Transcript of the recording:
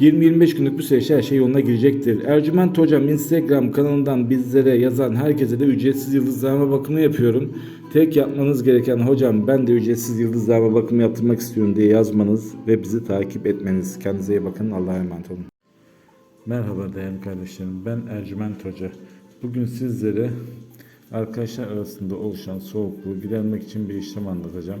20-25 günlük bir süreçte her şey yoluna girecektir. Ercüment Hocam Instagram kanalından bizlere yazan herkese de ücretsiz yıldızlama bakımı yapıyorum. Tek yapmanız gereken hocam ben de ücretsiz yıldızlama bakımı yaptırmak istiyorum diye yazmanız ve bizi takip etmeniz. Kendinize iyi bakın. Allah'a emanet olun. Merhaba değerli kardeşlerim. Ben Ercüment Hoca. Bugün sizlere arkadaşlar arasında oluşan soğukluğu gidermek için bir işlem anlatacağım.